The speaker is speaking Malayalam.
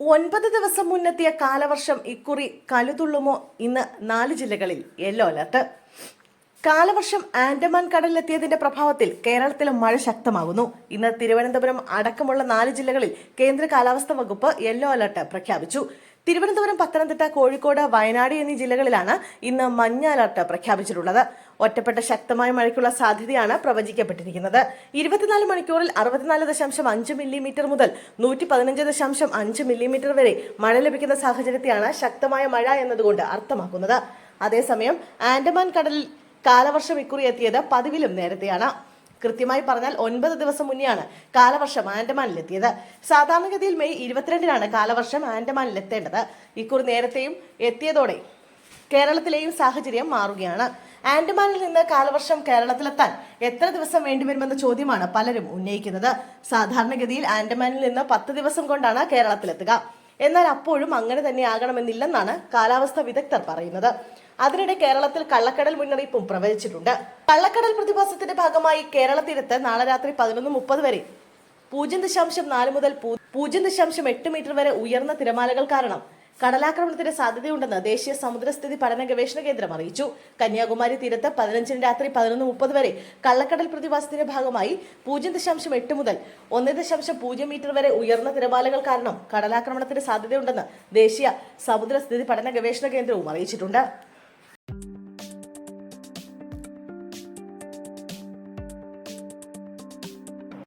ഒൻപത് ദിവസം മുന്നെത്തിയ കാലവർഷം ഇക്കുറി കലുതുള്ളുമോ ഇന്ന് നാല് ജില്ലകളിൽ യെല്ലോ അലർട്ട്. കാലവർഷം ആൻഡമാൻ കടലിലെത്തിയതിന്റെ പ്രഭാവത്തിൽ കേരളത്തിലും മഴ ശക്തമാകുന്നു. ഇന്ന് തിരുവനന്തപുരം അടക്കമുള്ള നാല് ജില്ലകളിൽ കേന്ദ്ര കാലാവസ്ഥാ വകുപ്പ് യെല്ലോ അലർട്ട് പ്രഖ്യാപിച്ചു. തിരുവനന്തപുരം പത്തനംതിട്ട കോഴിക്കോട് വയനാട് എന്നീ ജില്ലകളിലാണ് ഇന്ന് മഞ്ഞ അലർട്ട് പ്രഖ്യാപിച്ചിട്ടുള്ളത്. ഒറ്റപ്പെട്ട ശക്തമായ മഴയ്ക്കുള്ള സാധ്യതയാണ് പ്രവചിക്കപ്പെട്ടിരിക്കുന്നത്. ഇരുപത്തിനാല് മണിക്കൂറിൽ അറുപത്തിനാല് ദശാംശം അഞ്ച് മില്ലിമീറ്റർ മുതൽ നൂറ്റി പതിനഞ്ച് ദശാംശം അഞ്ച് മില്ലിമീറ്റർ വരെ മഴ ലഭിക്കുന്ന സാഹചര്യത്തെയാണ് ശക്തമായ മഴ എന്നതുകൊണ്ട് അർത്ഥമാക്കുന്നത്. അതേസമയം ആൻഡമാൻ കടലിൽ കാലവർഷം ഇക്കുറി എത്തിയത് പതിവിലും നേരത്തെയാണ്. കൃത്യമായി പറഞ്ഞാൽ ഒൻപത് ദിവസം മുന്നെയാണ് കാലവർഷം ആൻഡമാനിലെത്തിയത്. സാധാരണഗതിയിൽ മെയ് ഇരുപത്തിരണ്ടിനാണ് കാലവർഷം ആൻഡമാനിൽ എത്തേണ്ടത് ഇക്കുറി നേരത്തെയും എത്തിയതോടെ കേരളത്തിലെയും സാഹചര്യം മാറുകയാണ്. ആൻഡമാനിൽ നിന്ന് കാലവർഷം കേരളത്തിലെത്താൻ എത്ര ദിവസം വേണ്ടിവരുമെന്ന ചോദ്യമാണ് പലരും ഉന്നയിക്കുന്നത്. സാധാരണഗതിയിൽ ആൻഡമാനിൽ നിന്ന് പത്ത് ദിവസം കൊണ്ടാണ് കേരളത്തിലെത്തുക. എന്നാൽ അപ്പോഴും അങ്ങനെ തന്നെ ആകണമെന്നില്ലെന്നാണ് കാലാവസ്ഥാ വിദഗ്ധർ പറയുന്നത്. അതിനിടെ കേരളത്തിൽ കള്ളക്കടൽ മുന്നറിയിപ്പും പ്രവചിച്ചിട്ടുണ്ട്. കള്ളക്കടൽ പ്രതിഭാസത്തിന്റെ ഭാഗമായി കേരള തീരത്ത് നാളെ രാത്രി പതിനൊന്ന് മുപ്പത് വരെ പൂജ്യം ദശാംശം നാല് മുതൽ പൂജ്യം ദശാംശം എട്ട് മീറ്റർ വരെ ഉയർന്ന തിരമാലകൾ കാരണം കടലാക്രമണത്തിന് സാധ്യതയുണ്ടെന്ന് ദേശീയ സമുദ്രസ്ഥിതി പഠന ഗവേഷണ കേന്ദ്രം അറിയിച്ചു. കന്യാകുമാരി തീരത്ത് പതിനഞ്ചിന് രാത്രി പതിനൊന്ന് മുപ്പത് വരെ കള്ളക്കടൽ പ്രതിഭാസത്തിന്റെ ഭാഗമായി പൂജ്യം ദശാംശം എട്ട് മുതൽ ഒന്ന് ദശാംശം പൂജ്യം മീറ്റർ വരെ ഉയർന്ന തിരമാലകൾ കാരണം കടലാക്രമണത്തിന് സാധ്യതയുണ്ടെന്ന് ദേശീയ സമുദ്രസ്ഥിതി പഠന ഗവേഷണ കേന്ദ്രവും അറിയിച്ചിട്ടുണ്ട്.